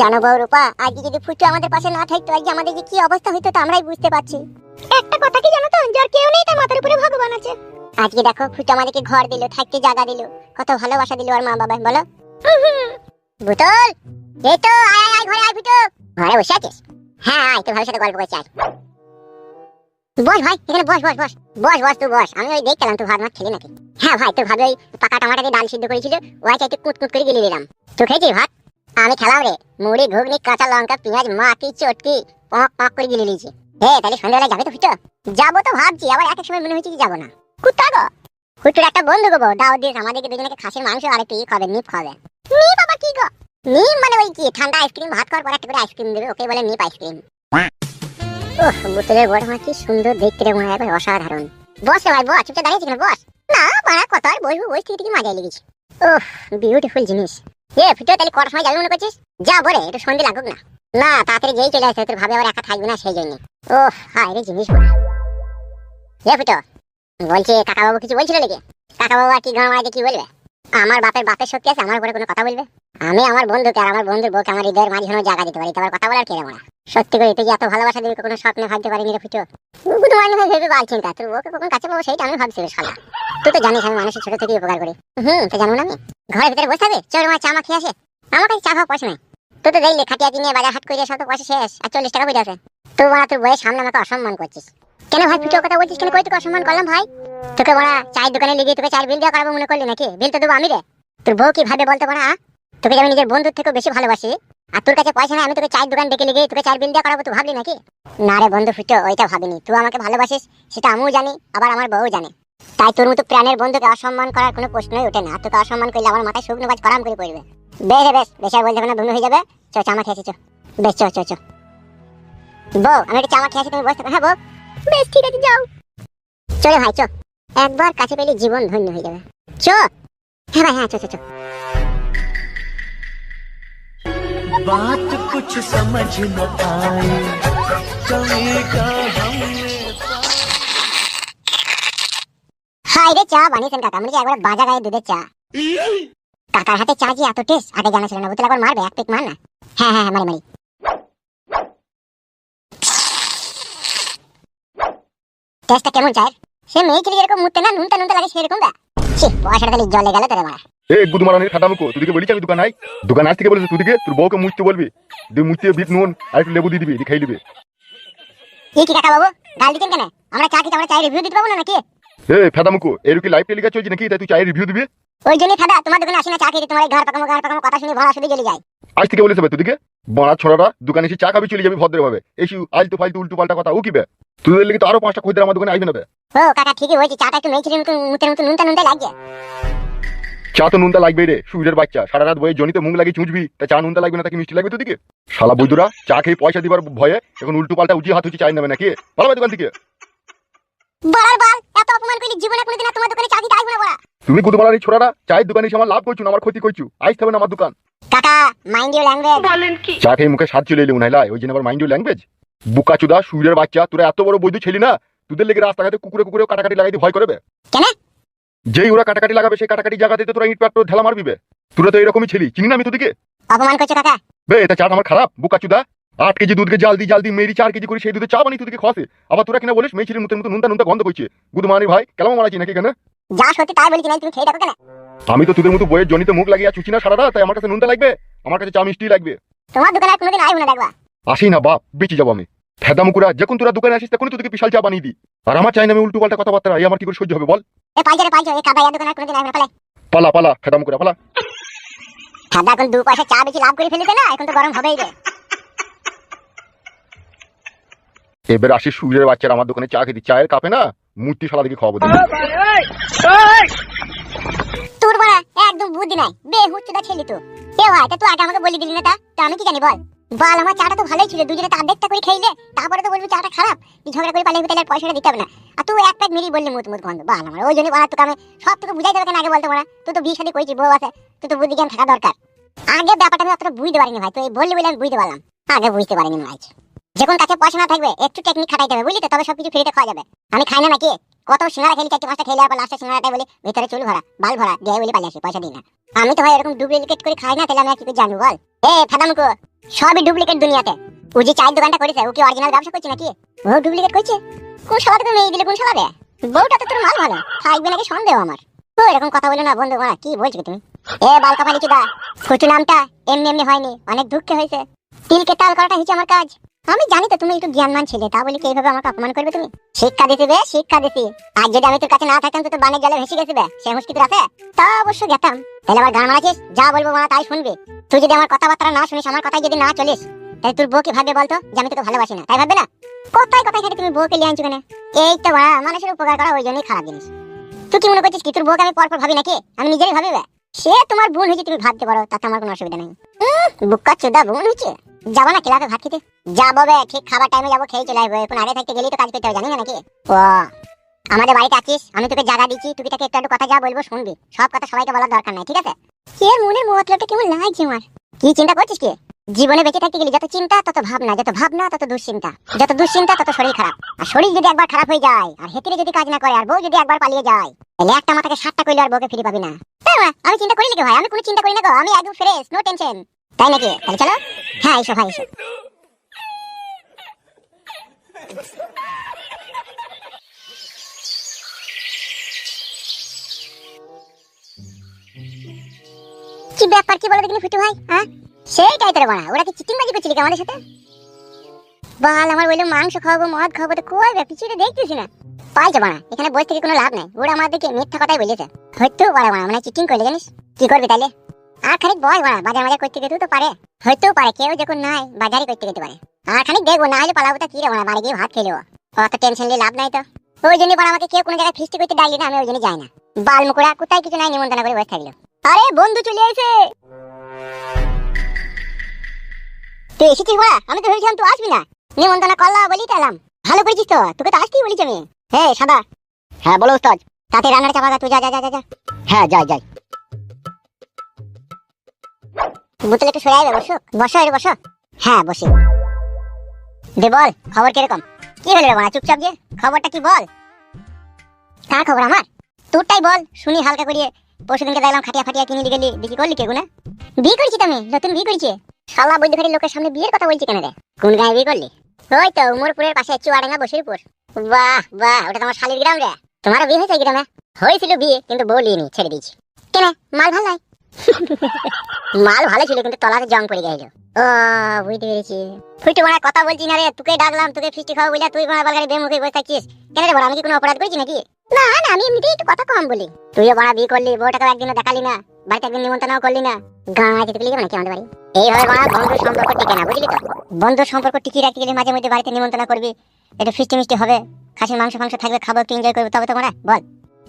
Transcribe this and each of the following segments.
জানো বউ রূপা আজকে যদি ফুটু আমাদের পাশে না থাকতো আজকে আমাদের যে কি অবস্থা হইতো তা আমরাই বুঝতে পারছি। একটা কথা কি জানো তো? যার কেউ নেই তার মাথার উপরে ভগবান আছে। আজকে দেখো ফুটু আমাদেরকে ঘর দিল থাকতে জায়গা দিল। কত ভালোবাসা দিল আর মা বাবা বলো। বুতল! এই তো আয় আয় ঘরে আয় ফুটু। ঘরে বসে আছিস? হ্যাঁ আয় তোর ভাইয়ের সাথে গল্প করছি আয়। বস ভাই এখানে বস বস বস। বস বস তুই বস। আমি ওই দেখছিলাম তুই ভাত মাছ খেলি নাকি? হ্যাঁ ভাই তোর ভাবি ওই পাকা টমাটা দিয়ে ডাল সিদ্ধ করেছিল ওই চাইতে কুট কুট করে গিলে দিলাম তুই খেয়েছিস ভাত? আমি খেলাম রে। মুড়ি, ঘুগনি, কাঁচা লঙ্কা, পেঁয়াজ, মাটি, চটকি, পক পক করে গিলে নিয়েছি। হে, তাহলে সন্ধ্যাবেলা যাবে তো ফুটো যাব তো ভাবছি, আবার এক এক সময় মনে হচ্ছে যে যাব না। কুত্তা গো! কুটুর একটা বন্ধু গো দাওয়াত দিয়ে আমাদেরকে দুজনকে খাসির মাংস আর একটু ইয়ে খাবে, নিপ খাবে। নিপ বাবা কি গো? নিপ মানে ওই কি, ঠান্ডা আইসক্রিম, ভাত খাওয়ার পর একটা করে আইসক্রিম দেবে ওকে বলে নিপ আইসক্রিম। ওহ বুতলের বড় মা, কি সুন্দর দেখতে রে মনে হয় অসাধারণ। বস রে ভাই, বস, চুপচাপ দাঁড়িয়েছি কেন? বস। না বাড়া কত আর বসবো, বসে থেকে থেকে লেগেছে। ওহ বিউটিফুল জিনিস। এ, ফিটো, তাহলে কটার সময় যাবি মনে করছিস? যা বলে, একটু সন্ধে লাগুক না। না, তাড়াতাড়ি যেই চলে আসে, তোর ভাবে আবার একা থাকবে না সেই জন্য। ও হায় রে জিনিস বলা এ, ফিটো, বলছে, কাকাবাবু কিছু বলছিল নাকি? কাকাবাবু আর কি গান কি বলবে? আমার বাপের বাপের শক্তি আছে, আমার উপরে কোনো কথা বলবে? আমি আমার বন্ধুকে আর আমার বন্ধুর বউকে আমার হৃদয়ের মাঝখানে জায়গা দিতে পারি তোমার কথা বলার কে মনে সত্যি করে, তুই এত ভালোবাসা দিবি কোনো স্বপ্নে ভাবতে পারিনি রে ফুটো গুড মর্নিং হয়ে ভেবে বাল চিন্তা কাছে পাবো সেইটা আমি ভাবছি তুই তো জানিস আমি মানুষের ছোট থেকে উপকার করি। হুম, তো জানো না আমি? ঘরের ভিতরে বসে থাকবে? মা চা খেয়ে আসে? আমার কাছে চা পয়সা তুই তো দেখলি, খাটিয়া কিনে বাজার হাট করে সব তো পয়সা শেষ, আর চল্লিশ টাকা আছে। তুই বলা বইয়ের সামনে আমাকে অসম্মান করছিস। কেন ভাই ফুটো কথা বলছিস, কেন কই তোকে অসম্মান করলাম ভাই? তোকে বলা চায়ের দোকানে লেগে তোকে চায়ের বিল দেওয়া করাবো মনে করলি নাকি? বিল তো দেবো আমি রে। তোর বউ কি ভাবে বলতে পারা তোকে আমি নিজের বন্ধুর থেকেও বেশি ভালোবাসি। আর তোর কাছে পয়সা নেই, আমি তোকে চায়ের দোকান ডেকে লেগে তোকে চায়ের বিল দেওয়া করাবো, তুই ভাবলি নাকি? না রে বন্ধু, ফুটো, ওইটা ভাবিনি। তুই আমাকে ভালোবাসিস, সেটা আমিও জানি, আবার আমার বউ জানে। তাই তোর মতো প্রাণের বন্ধুকে অসম্মান করার কোনো প্রশ্নই ওঠে না। তোকে অসম্মান করলে আমার মাথায় শুকনো বাজ করাম করে পড়বে। বেশ বেশ বেশ আর বলতে না বন্ধু হয়ে যাবে। চ চামা খেয়েছি চ। বেশ, চ চ চ। বউ, আমি একটা চামা খেয়েছি তুমি বসতে হ্যাঁ বউ। বেশ, ঠিক আছে, যাও। চলে ভাই, চ। একবার কাছে পেলে জীবন ধন্য হয়ে যাবে চ হ্যাঁ ভাই হ্যাঁ চ চ চ बात कुछ समझ न आए चलेगा हमने হাই রে চা বানিয়েছেন কাকা মানে কি একবার বাজা গায়ে দুধের চা কাকার হাতে চা যে এত টেস্ট আগে জানা ছিল না বুতলে একবার মারবে এক পিক মার না হ্যাঁ হ্যাঁ হ্যাঁ মারি মারি টেস্টটা কেমন চায়ের সে মেয়ে ছেলে যেরকম মুততে না নুনটা নুনটা লাগে সেরকম দা ছি পয়সাটা তাহলে জলে গেল তোরে মারা এ গুদ মারানির খাটা মুখো তুদিকে বলিস আমি দোকান নাই দোকান আজ থেকে বলেছে তুদিকে তোর বউকে মুছতে বলবি। দি মুছতে বিট নুন আর একটু লেবু দিয়ে দিবি খাই দিবি। কি কি কাকা বাবু গাল দিছেন কেন? আমরা চা খেতে আমরা চা রিভিউ দিতে পাবো না নাকি? এ ফেদা মুখো এর কি লাইভ টেলিকা চলছে নাকি? তাই তুই চা রিভিউ দিবি? ওই জন্যই ফাদা তোমার দোকানে আসি না চা খেতে তোমার ঘর পাকামো ঘর পাকামো কথা শুনে ভাড়া শুধু জ্বলে যায় আজ থেকে বলেছে তুদিকে বড়া ছড়াটা দোকানে এসে চা খাবি চলে যাবি ভদ্রভাবে। এসি আলতু ফালতু উল্টু পাল্টা কথা ও কিবে তোদের লেগে তো আরও পাঁচটা খদ্দের আমার দোকানে আইবে নেবে ও কাকা ঠিকই বলছি চাটা একটু মেয়ে মতো মুতের মতো নুনটা নুনটা লাগছে চা তো নুনটা লাগবে রে সুইরের বাচ্চা। সারা রাত বয়ে জনিতে মুখ লাগিয়ে চুঁচবি তা চা নুনটা লাগবে না তাকে মিষ্টি লাগবে তোদিকে? শালা বৈদুরা চা খেয়ে পয়সা দিবার ভয়ে এখন উল্টু পাল্টা উঠিয়ে হাত উঠে চাই নেবে নাকি? ভালো দোকান থেকে? বলার বাল এত অপমান করলি জীবনে কোনোদিন তোমার দোকানে চা দিতে আসব না বলা তুমি গুদমালার এই ছোড়ারা চায়ের দোকানে এসে আমার লাভ করছ না আমার ক্ষতি করছ। আইস হবে না আমার দোকান। কাকা মাইন্ড ইউর ল্যাঙ্গুয়েজ বলেন চা খেয়ে মুখে স্বাদ চলে এলে উনাইলাই ওই জন্য আবার মাইন্ড ইউর ল্যাঙ্গুয়েজ বুকা চুদা সুরের বাচ্চা তোরা এত বড় বৈধ ছেলি না তোদের লেগে রাস্তাঘাটে কুকুরে কুকুরে কাটাকাটি লাগাইতে ভয় করবে? কেন? যেই ওরা কাটাকাটি লাগাবে সেই কাটাকাটি জায়গাতে তো তোরা ইট পাট্ট ঢেলা মারবিবে। তোরা তো এরকমই ছেলি চিনি না আমি তোদিকে? অপমান করছ কাকা। বে এটা চা আমার খারাপ বুকা চুদা আট কেজি দুধকে জাল দি জাল দি মেরি চার কেজি করে সেই দুধে চা বানিয়ে তোদিকে খসে আবার তোরা কিনা বলিস মেয়ে ছেলের মতো মতো নুনটা নুনটা গন্ধ করছে। গুদমানি ভাই কেমন মারাচ্ছি নাকি কেন যা সত্যি তাই বলছি না তুমি খেয়ে দেখো কেন? আমি তো তোদের মতো বইয়ের জনিতে মুখ লাগিয়ে চুচি না সারা রাত, তাই আমার কাছে নুনটা লাগবে আমার কাছে চা মিষ্টি লাগবে। তোমার দোকানে কোনোদিন আসব না দেখবা। আসি না বাপ বেঁচে যাব আমি। ফেদা মুকুরা যখন তোরা দোকানে আসিস তখন তোদেরকে বিশাল চা বানিয়ে দিই। আর আমার চাই না আমি উল্টো পাল্টা কথাবার্তা এই আমার কি করে সহ্য হবে বল? এ কাদা দোকানে কোনোদিন না পালে। পালা পালা ফেদা মুকুরা পালা। খাদা এখন দু পয়সা চা বেশি লাভ করে ফেলেছে না এখন তো গরম হবেই রে। এবার আসি সূর্যের বাচ্চারা, আমার দোকানে চা খেতে। চায়ের কাপে না মূর্তি শালা দিকে খাওয়াবো আগে পয়সাটা দিতে হবে না। তুই ওই জন্য তোকে আমি সব পারা তুই তো বুদ্ধি থাকা দরকার। আগে ব্যাপারটা আমি বুঝতে পারিনি ভাই। তুই বললি বলে আমি বুঝতে পারলাম। আগে বুঝতে পারিনি ভাই যখন কাছে পয়সা না থাকবে, একটু টেকনিক খাটাইতে হবে, বুঝলি তো? তবে সবকিছু ফ্রিতে খাওয়া যাবে। আমি খাই না নাকি? কত সিঙ্গারা খেলি, চারটে পাঁচটা খেলে আবার লাস্টে সিঙ্গারাটাই বলি, ভিতরে চুল ভরা, বাল ভরা দিয়ে বলি, পালিয়ে আসি পয়সা দিই না। আমি তো ভাই এরকম ডুপ্লিকেট করে খাই না, তাহলে আমি আর কি জানব, বল? এ, ফাদামুকো, সবই ডুপ্লিকেট দুনিয়াতে। ও যে চায়ের দোকানটা করেছে, ও কি অরিজিনাল ব্যবসা করছে নাকি? ও ডুপ্লিকেট করছে? কোন শালা তুমি মেয়ে দিলে, কোন শালা বউটা তো তোর মাল ভালো, থাকবে নাকি সন্দেহ আমার? ও, এরকম কথা বলো না, বন্ধু মারা কি বলছো তুমি? এ বালকা ফালি চুদা ফুটু নামটা এমনি এমনি হয়নি, অনেক দুঃখে হয়েছে। তিলকে তাল করাটা হচ্ছে আমার কাজ। আমি জানি তো তুমি একটু জ্ঞানমান ছেলে, তা বলি কি এইভাবে আমাকে অপমান করবে তুমি? শিক্ষা দিতে বে, শিক্ষা দিছি আর যদি আমি তোর কাছে না থাকতাম, তো তোর বানের জলে ভেসে গেছে বে, সে হুঁশকি তোর আছে তা অবশ্য গেতাম। তাহলে আবার গান মারাছিস যা বলব মারা তাই শুনবি। তুই যদি আমার কথাবার্তা না শুনিস, আমার কথাই যদি না চলিস, তাহলে তোর বউ কি ভাববে বলতো যে আমি তোকে ভালোবাসি না। তাই ভাববে না? কোথায় কোথায় খালি তুমি বউকে লিয়ে আনছো কেন? এই তো বাড়া মানুষের উপকার করা ওই জন্যই খারাপ জিনিস। তুই কি মনে করছিস কি তোর বউকে আমি পর পর ভাবি নাকি? আমি নিজেরই ভাবি বে। সে তোমার বোন হয়েছে, তুমি ভাবতে পারো, তাতে আমার কোনো অসুবিধা নেই। বুক্কা চোদা বোন হয়েছে। যাব না ক্লাবে ভাত খেতে? যাব বে ঠিক খাবার টাইমে যাব খেয়ে চলে আসব। এখন আগে থাকতে গেলেই তো কাজ করতে হবে জানি না নাকি? ও আমাদের বাড়িতে আছিস আমি তোকে জায়গা দিচ্ছি তুই তাকে একটু একটু কথা যা বলব শুনবি। সব কথা সবাইকে বলার দরকার নাই ঠিক আছে? কে মনের মতলবটা কেমন লাগছে আমার? কি চিন্তা করছিস কি? জীবনে বেঁচে থাকতে গেলে যত চিন্তা তত ভাবনা যত ভাবনা তত দুশ্চিন্তা। যত দুশ্চিন্তা তত শরীর খারাপ। আর শরীর যদি একবার খারাপ হয়ে যায় আর হেতিরে যদি কাজ না করে আর বউ যদি একবার পালিয়ে যায় তাহলে একটা মাথাকে সাতটা কইলে আর বউকে ফিরে পাবি না? আমি চিন্তা করি নাকি ভাই? আমি কোনো চিন্তা করি না গো আমি একদম ফ্রেশ নো টেনশন তাই নাকি? তাহলে চলো। হ্যাঁ এসো ভাই এসো। কি ব্যাপার, কি বলো দেখিনি ফুটু ভাই? হ্যাঁ? সেইটাই ওরা কি চিটিং বাজি করছিলি আমাদের সাথে? বাল, আমার বলল মাংস খাওয়াবো, মদ খাওয়াবো, তো কই দেখতেছি না। বানা এখানে বসে থেকে কোনো লাভ নাই। ওরা আমাদেরকে মিথ্যা কথাই বলেছে। হয়তো বানা মানে চিটিং করলে, জানিস? কি করবি তাইলে? আর খানিক বানা বাজার বাজার করতে গেতেও তো পারে। হয়তো পারে, কেউ যখন নাই, বাজারই করতে যেতে পারে। আর খানিক দেখব না হলে পালাবো তা কি রে বাড়ি গিয়ে ভাত খেলেও অত টেনশন নিয়ে লাভ নাই তো। ওই জন্য বানা আমাকে কেউ কোনো জায়গায় ফিস্টি করতে ডাকলি না আমি ওই জন্য যাই না। বাল মুকুড়া কোথায় কিছু নাই নিমন্ত্রণ করে বসে থাকল। আরে বন্ধু চলে এসে তুই এসেছিস বড়া? আমি তো ভেবেছিলাম তুই আসবি না। নিমন্ত্রণ করলা বলি এলাম। ভালো করেছিস তো? তোকে তো আসতেই বলেছি আমি। হ্যাঁ সাদা। হ্যাঁ বলো উস্তাদ। তাতে রান্নার চাপা তুই যা যা যা যা, হ্যাঁ যাই যাই। বোতল একটু সরে আইবে বসো। বসো এর বসো। হ্যাঁ বসি। দে বল, খবর কীরকম? কি হলো বাড়া, চুপচাপ যে খবরটা কি বল? কার খবর আমার? তোরটাই বল, শুনি হালকা করিয়ে। পরশুদিনকে দেখলাম খাটিয়া ফাটিয়া কিনে দিয়ে গেলি বিক্রি করলি কে গুনা? বিয়ে করেছি তো আমি, নতুন বিয়ে করেছি। শালা বৈদ্যখালী লোকের সামনে বিয়ের কথা বলছি কেন রে? কোন গায়ে বিয়ে করলি? ওই তো উমরপুরের পাশে চুয়াডাঙ্গা বসিরপুর বাহ বাহ, ওটা তোমার শালির গ্রাম রে। তোমার বিয়ে হয়েছে গ্রামে? হয়েছিল বিয়ে, কিন্তু বলিনি ছেড়ে দিয়েছি। কেন, মাল ভালো নাই? মাল ভালো ছিল, কিন্তু তলাতে জং পড়ে গেল ও, বুঝতে পেরেছি। ফুটু মানে কথা বলছি না রে, তোকে ডাকলাম, তোকে ফিস্টি খাওয়া বলে, তুই মানে বালগাড়ি বেমুখে বসে থাকছিস কেন রে বড়, আমি কি কোনো অপরাধ করেছি নাকি? না না, আমি এমনিতেই একটু কথা কম বলি। তুইও বড়া বিয়ে করলি, বউটাকে একদিনও দেখালি না, বাড়িতে একদিন নিমন্ত্রণও করলি না। গাঁ যেতে গেলি নাকি আমাদের বাড়ি? এইভাবে বড়া বন্ধুর সম্পর্ক টিকে না, বুঝলি তো? বন্ধুর সম্পর্ক টিকিয়ে রাখতে গেলে মাঝে মধ্যে বাড়িতে নিমন্ত্রণ করবি। একটু ফিস্টি মিষ্টি হবে, খাসির মাংস ফাংস থাকবে খাব, একটু এনজয় করব, তবে তো মারা বল।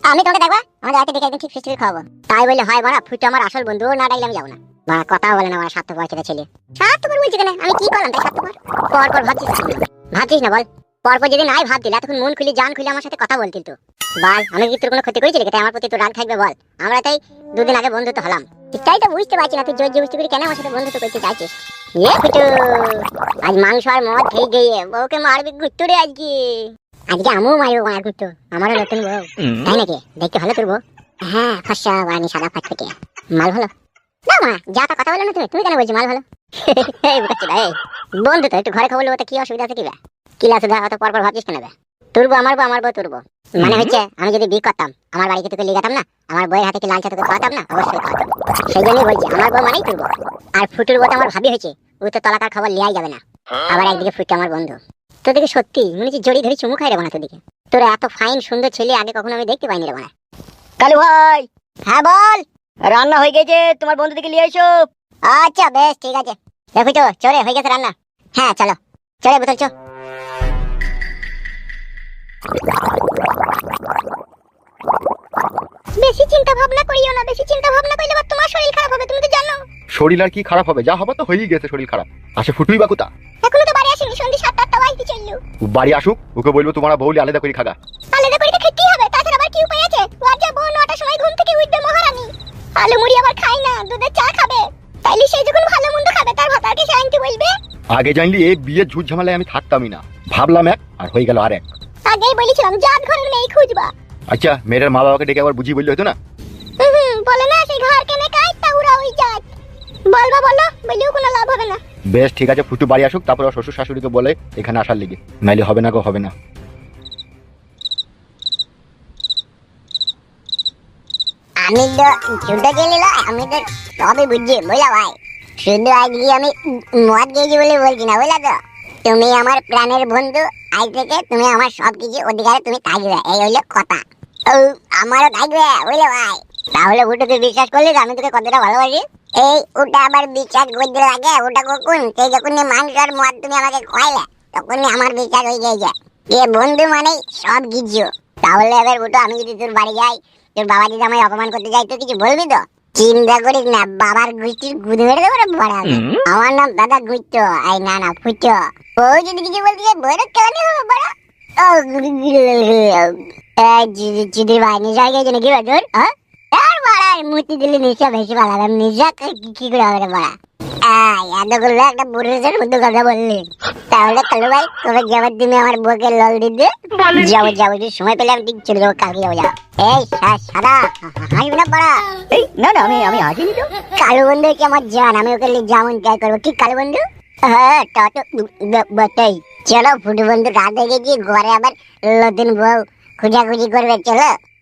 আমি তোমাকে দেখবা, আমাদের বাড়িতে দেখে একদিন ঠিক ফিস্টি খাব তাই বলে হয় মারা ফুটু আমার আসল বন্ধু, না ডাকলে আমি যাব না। মারা কথা বলে না আমার স্বার্থপর ছেলে ছেলে। স্বার্থপর বলছি কেন? আমি কি করলাম তাই স্বার্থপর? পর পর ভাবছিস? ভাবছিস না বল। পরপর যদি নাই ভাবতিল এতক্ষণ মন খুলে, জান খুলে আমার সাথে কথা বলতিল তো। বল, আমি কি তোর কোনো ক্ষতি করেছি তাই আমার প্রতি তো রাগ থাকবে বল। আমরা তাই দুদিন আগে বন্ধুত্ব হলাম। তাই তো বুঝতে পারছি না, তুই জোর জবরদস্তি করে কেন আমার সাথে বন্ধুত্ব করতে চাইছিস? আজ মাংস আর মদ খেয়ে গিয়ে বউকে মারবি, ঘুরতো আজকে। আজকে আমিও মারবো মার ঘুরতো আমারও নতুন বউ। তাই নাকি? দেখতে ভালো তোর বউ? হ্যাঁ ফর্সা বানি সাদা ফাটফেটে মাল ভালো না মা যা তা কথা বলো না তুমি তুমি কেন বলছো মাল ভালো বন্ধু তো একটু ঘরে খবর নেব তো কি অসুবিধা আছে কি বে? কি লাসুদা অত পর পর ভাবছিস কেন বে? তুরবো আমার বউ আমার বউ তুরবো মানে হচ্ছে আমি যদি বিয়ে করতাম আমার বাড়িতে তোকে লিগাতাম না আমার বইয়ের হাতে কি লাল চা তোকে খাওয়াতাম না? অবশ্যই খাওয়াতাম। সেই জন্যই বলছি আমার বউ মানেই তুরবো আর ফুটুর বউ তো আমার ভাবি হয়েছে ও তো তলাকার খবর লিয়াই যাবে না। আবার একদিকে ফুটে আমার বন্ধু। তোর দিকে সত্যি মনে হচ্ছে জড়ি ধরে চুমু খাই রে বানা তোর দিকে তোর এত ফাইন সুন্দর ছেলে আগে কখনো আমি দেখতে পাইনি রে বানা। কালু ভাই! হ্যাঁ বল! রান্না হয়ে গেছে তোমার বন্ধু থেকে নিয়ে এসো আচ্ছা বেশ ঠিক আছে। দেখো তো চলে হয়ে গেছে রান্না। হ্যাঁ চলো। চলে বোতল চো। বেশি চিন্তা ভাবনা করিও না বেশি চিন্তা ভাবনা করলে আবার তোমার শরীর খারাপ হবে তুমি তো জানো। শরীর আর কি খারাপ হবে? যা হবে তো হয়েই গেছে শরীর খারাপ। আসে ফুটুই বা কোথা? এখনও তো বাড়ি আসেনি সন্ধ্যে বাড়ি আসুক ওকে বলব তোমার বউলি আলাদা করে খাগা। আলাদা করে খেতেই হবে তাছাড়া আবার কি উপায় আছে? ওর যা বউ নটার সময় ঘুম থেকে উঠবে মহারানী। আলু মুড়ি আবার খাই না দুধের চা খাবে। তাইলে সে যখন ভালো মন্দ খাবে তার সে আনতে বলবে? আগে জানলি এই বিয়ের ঝুট ঝামেলায় আমি থাকতামই না। ভাবলাম এক আর হয়ে গেল আর এক। আগেই বলেছিলাম জাত ঘরের মেয়ে খুঁজবা। আচ্ছা মেয়ের মা বাবাকে ডেকে আবার বললে হতো না? বলে না সেই ঘর কেনে কাজ তা উড়া ওই জাত। বলবা বলো বলেও কোনো লাভ বেশ, ঠিক আছে, ফুটু বাড়ি আসুক, তারপর শ্বশুর শাশুড়িকে বলে এখানে আসার লিগে। নাইলে হবে না গো, হবে না। আমি তো ছোট গেলিল আমি তো ভাই? শুধু আজকে আমি খেয়েছি বলে বলছি না তো? তুমি আমার প্রাণের বন্ধু, আজ থেকে তুমি আমার সব কিছু অধিকারে তুমি থাকবে, এই হইল কথা। আমারও থাকবে, বুঝলে ভাই? তাহলে তুই বিশ্বাস করলি আমি তোকে কতটা ভালোবাসি? এই ওটা আবার বিশ্বাস করতে লাগে। ওটা কখন? সেই যখন মাংস আর মদ তুমি আমাকে খাইলে তখনই আমার বিশ্বাস হয়ে গেছে এ বন্ধু মানে সব কিছু তাহলে এবার ওটা আমি যদি তোর বাড়ি যাই তোর বাবা যদি আমায় অপমান করতে যাই তো কিছু বলবি তো? চিন্তা করিস না বাবার গোষ্ঠীর গুদ মেরে দেবো রে বড়া আমি। আমার নাম দাদা গুচ্ছ। আই না না ফুচ্ছ। ও যদি কিছু বলতে যাই বইটা কেন হবে বড়া? ও চিদির ভাই হয়ে গেছে নাকি তোর হ্যাঁ? আর বড়া মুতি দিলে নিশা বেশি নিশা কি- করে হবে বড়া আয় একটা পুরুষের মতো কথা বললি। তাহলে কালু ভাই যাবার তুমি আমার বউকে লল দিতে। যাব যাব যদি সময় পেলে আমি ঠিক চলে যাব কালকে যাব যাব। এই সাদা হাসবি না পড়া এই না না আমি আমি হাসিনি তো। কালু বন্ধু কি আমার জান আমি ওকে যেমন ট্রাই করব। কি কালু বন্ধু? হ্যাঁ তা বটেই। চলো ফুটু বন্ধু রাতে গেছি ঘরে আবার নতুন বউ খুঁজাখুঁজি করবে চলো।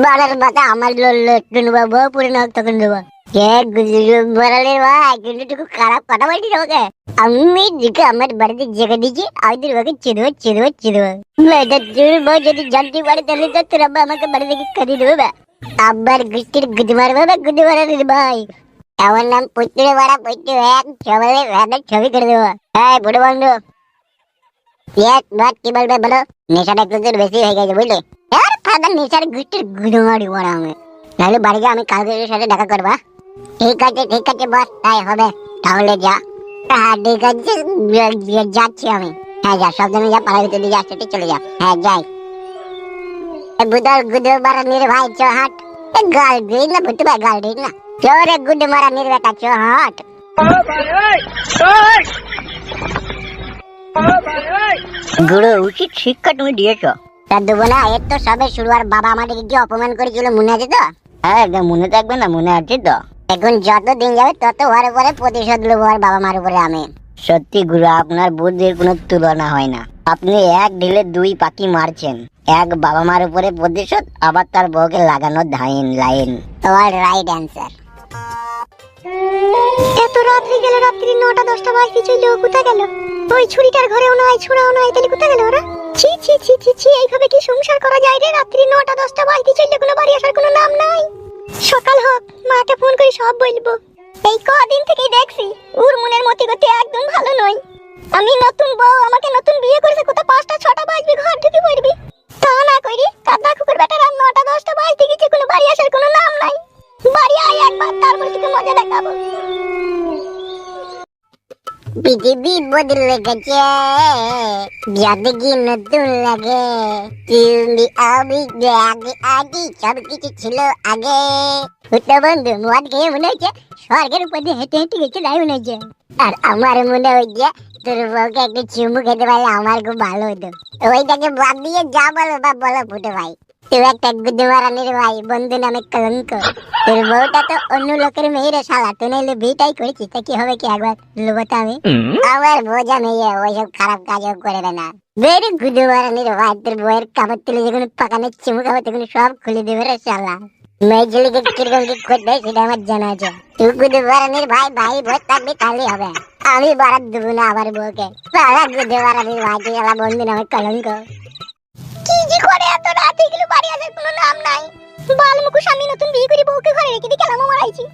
বাড়ার বাতা আমার লটুন বাবু পুরো নক তখন দেবো কে বড়ালের ভাই কিন্তু খারাপ কথা বলছিস ওকে? আমি দিকে আমার বাড়িতে জেগে দিয়েছি, আমি তোর বউকে চেদবো চেদবো চেদবো মেয়েটা তোর বউ, যদি জানতে পারে তাহলে তো নাম পুত্রে বাড়া পুত্র ছবি করে দেবো। হ্যাঁ বুড়ো এক বলো? নেশাটা একটু বেশি হয়ে গেছে বুঝলে? ফাদার নেশার গুষ্টির গুঁড়ো বড় আমি। নাহলে বাড়ি আমি কালকে সাথে দেখা করবা ঠিক আছে ঠিক আছে, বস, তাই হবে। তাহলে যা। হ্যাঁ ঠিক আছে, যা- যা- যাচ্ছি আমি। হ্যাঁ যা, সব দিনে যা, পাড়ার ভিতরে দিয়ে আসতে চলে যা। হ্যাঁ যাই। বুদল, গুদল বারা নির ভাই, চো, হাট। গাল দিই না, বুটু ভাই, গাল দিই না। চোরে গুড মারা নির বেটা, চো, হাট। গুরু উচিত শিক্ষা তুমি দিয়েছ। তা দেবো না এর তো সবে শুরু আর বাবা আমাদেরকে কি অপমান করেছিল মনে আছে তো? হ্যাঁ একদম মনে থাকবে না মনে আছে তো। এখন যত দিন যাবে তত ওর উপরে প্রতিশোধ নেব আর বাবা মার উপরে আমি। সত্যি গুরু আপনার বুদ্ধির কোনো তুলনা হয় না। আপনি এক ঢিলে দুই পাখি মারছেন। এক বাবা মার উপরে প্রতিশোধ আবার তার বউকে লাগানো ধাইন লাইন। তোমার রাইট অ্যান্সার এত রাত হয়ে গেল রাত্রি নটা দশটা বাজতে চলল কোথায় গেল? ওই ছুরিটার ঘরেও নয় ছোড়াও নয় তাহলে কোথায় গেল ওরা? ছি ছি ছি ছি ছি, এইভাবে কি সংসার করা যায় রে? রাত্রি নটা, দশটা বাজতে চললে কোনো বাড়ি আসার কোনো নাম নাই। সকাল হোক, মাকে ফোন করে সব বলব। এই কদিন থেকেই দেখছি, ওর মনের মতি গতি একদম ভালো নয়। আমি নতুন বউ, আমাকে নতুন বিয়ে করেছে, কোথাও পাঁচটা, ছটা বাজবে, ঘর ঢুকে পড়বি। তা না করি কাদা কুকুর বেটা রাত নটা, দশটা বাজতে গেছে, কোনো বাড়ি আসার কোনো নাম নাই। বাড়ি আয় একবার, তারপর তোকে মজা দেখাবো। পৃথিবী বদলে গেছে তুমি আমি আগে আগে সব কিছু ছিল আগে। বন্ধু মদ খেয়ে মনে হচ্ছে স্বর্গের উপর দিয়ে হেঁটে হেঁটে গেছে তাই মনে হচ্ছে। আর আমার মনে হচ্ছে তোর বউকে একটু চুমু খেতে পারলে আমার খুব ভালো হতো। ওইটাকে বাদ দিয়ে যা বলো বা বলো ফুটে ভাই। তুই একটা ভাই বন্ধু নামে কলঙ্ক। তোর বউটা তো অন্য লোকের মেয়েরে শালা তুই নাইলে বিটাই করেছিস তা কি হবে কি একবার? লোবতা আমি। আমার বোঝা মেয়ে ওইসব খারাপ কাজও করে দেয় না বেরি ভাই তোর বউয়ের কাপড় তুলে যখন পাকানো চুমু খাব তখন সব খুলে দেবে রে শালা। মেয়ে ছেলেকে কীরকম কি হয় সেটা আমার জানা আছে। তুই গুদমারানির ভাই ভাই বই থাকবি তাহলেই হবে। আমি বারাত দেবো না আমার বউকে। বারা গুদমারানির ভাই তুই বন্ধু নামে কলঙ্ক। কি যে করে এত রাত হয়ে গেল, বাড়ি আসার কোনো নাম নাই। বাল মুখোশ আমি নতুন বিয়ে করে, বউকে ঘরে রেখে দিয়ে কেলামো মারাইছি?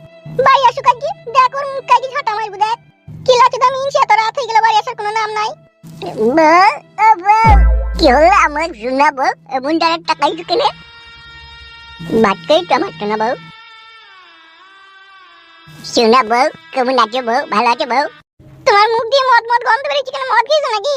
বাড়ি আসুক আজকে দেখ ওর মুখ কাজে ঝাঁটা মারবো, দেখ। কি লাগছে দামি ইনসি এত রাত হয়ে বাড়ি আসার কোনো নাম নাই। কি হলো আমার শোনা বউ, এমন ডাইরেক্ট টাকাই ঢুকে নে বাটকাই তো আমার শোনা বউ। শোনা বউ, কেমন আছো বউ? ভালো আছো বউ? তোমার মুখ দিয়ে মদ মদ গন্ধ বেরিয়েছে কেন? মদ খেয়েছো নাকি?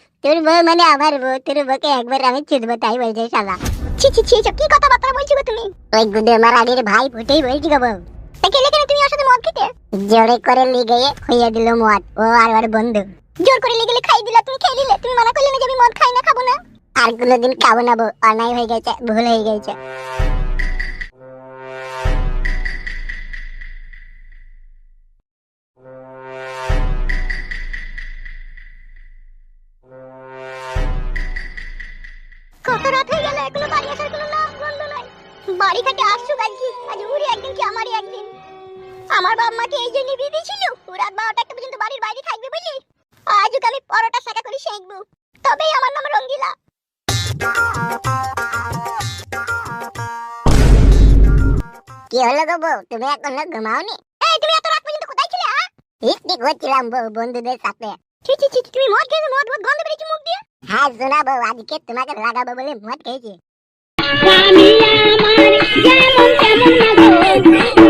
তোর বউ মানে আমার বউ, তোর বউকে একবার আমি চুদবো, তাই বলছে শালা। ছি ছি ছি কি কথাবার্তা বলছো গো তুমি? ওই গুদে মারালির ভাই ফুটেই বলছি গো বউ। তা গেলে কেন তুমি ওর সাথে মদ খেতে? জোরে করে লিগে হইয়া দিল মদ। ও আর ওর বন্ধু। জোর করে লিগেলে খাই দিলা, তুমি খেয়ে নিলে। তুমি মানা করলে না আমি মদ খাই না, খাব না। আর কোনোদিন খাব না বউ, অন্যায় হয়ে গেছে, ভুল হয়ে গেছে। বাড়ি থেকে আসছো আজকে আজ উড়ি একদিন কি আমারই একদিন? আমার বাবা মাকে এই জন্য বিয়ে দিয়েছিল। ও রাত বারোটা একটা পর্যন্ত বাড়ির বাইরে থাকবে বলি। আজ আমি পরোটা শাখা করে শেখবো তবেই আমার নাম রঙ্গিলা। কি হলো গো বউ? তুমি এখনও ঘুমাওনি? এই তুমি এত রাত পর্যন্ত কোথায় ছিলে হ্যাঁ? পিকনিক করছিলাম বউ বন্ধুদের সাথে। ছি ছি ছি তুমি মদ খেয়েছো? মদ মদ গন্ধ বেরিয়েছে মুখ দিয়ে? হ্যাঁ শোনা বউ আজকে তোমাকে লাগাবো বলে মদ খেয়েছি। আমি আমার যেমন তেমন না